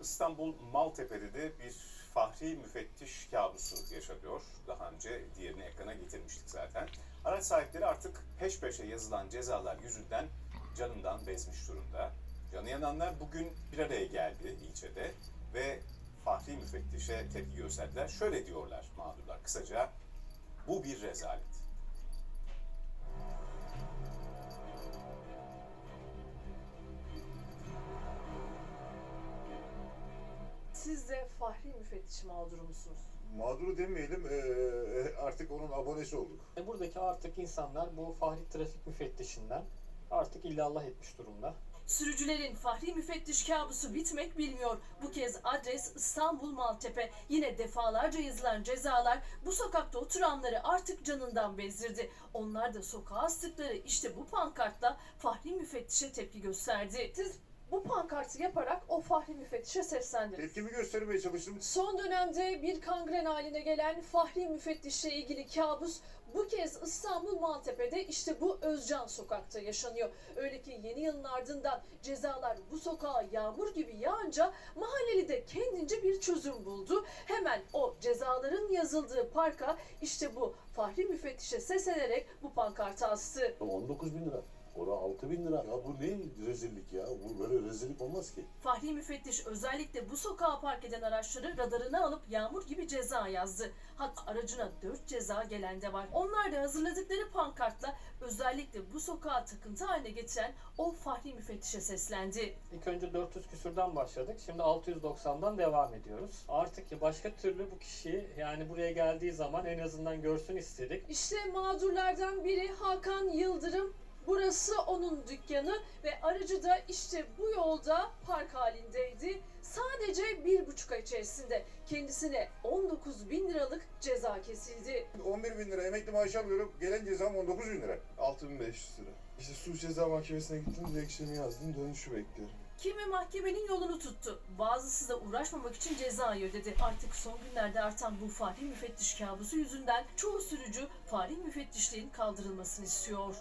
İstanbul Maltepe'de de bir fahri müfettiş kabusu yaşanıyor. Daha önce diğerini ekrana getirmiştik zaten. Araç sahipleri artık peş peşe yazılan cezalar yüzünden canından bezmiş durumda. Canı yananlar bugün bir araya geldi ilçede ve fahri müfettişe tepki gösterdiler. Şöyle diyorlar mağdurlar kısaca, bu bir rezalet. Siz de Fahri Müfettiş mağduru musunuz? Mağduru demeyelim, eee, artık onun abonesi olduk. E, Buradaki artık insanlar bu Fahri Trafik Müfettişinden artık illallah etmiş durumda. Sürücülerin Fahri Müfettiş kabusu bitmek bilmiyor. Bu kez adres İstanbul Maltepe. Yine defalarca yazılan cezalar bu sokakta oturanları artık canından bezdirdi. Onlar da sokağa astıkları işte bu pankartla Fahri Müfettiş'e tepki gösterdi. Siz bu pankartı yaparak o Fahri Müfettiş'e seslendiniz. Tepkimi göstermeye çalıştım. Son dönemde bir kangren haline gelen Fahri Müfettiş'le ilgili kabus bu kez İstanbul Maltepe'de işte bu Özcan sokakta yaşanıyor. Öyle ki yeni yılın ardından cezalar bu sokağa yağmur gibi yağınca mahalleli de kendince bir çözüm buldu. Hemen o cezaların yazıldığı parka işte bu Fahri Müfettiş'e seslenerek bu pankartı astı. 19 bin lira. Ora 6 bin lira. Ya bu ne rezillik ya? Bu böyle rezillik olmaz ki. Fahri müfettiş özellikle bu sokağa park eden araçları radarına alıp yağmur gibi ceza yazdı. Hatta aracına 4 ceza gelen de var. Onlar da hazırladıkları pankartla özellikle bu sokağa takıntı haline getiren o Fahri müfettişe seslendi. İlk önce 400 küsürden başladık. Şimdi 690'dan devam ediyoruz. Artık başka türlü bu kişiyi yani buraya geldiği zaman en azından görsün istedik. İşte mağdurlardan biri Hakan Yıldırım. Burası onun dükkanı ve aracı da işte bu yolda park halindeydi. Sadece bir buçuk ay içerisinde kendisine 19 bin liralık ceza kesildi. 11 bin lira emekli maaşı alıyorum, gelen cezam 19 bin lira. 6500 lira. İşte suç ceza mahkemesine gittim, dilekçemi yazdım, dönüşü bekliyorum. Kimi mahkemenin yolunu tuttu. Bazısı da uğraşmamak için cezayı ödedi. Artık son günlerde artan bu fahri müfettiş kabusu yüzünden çoğu sürücü fahri müfettişliğin kaldırılmasını istiyor.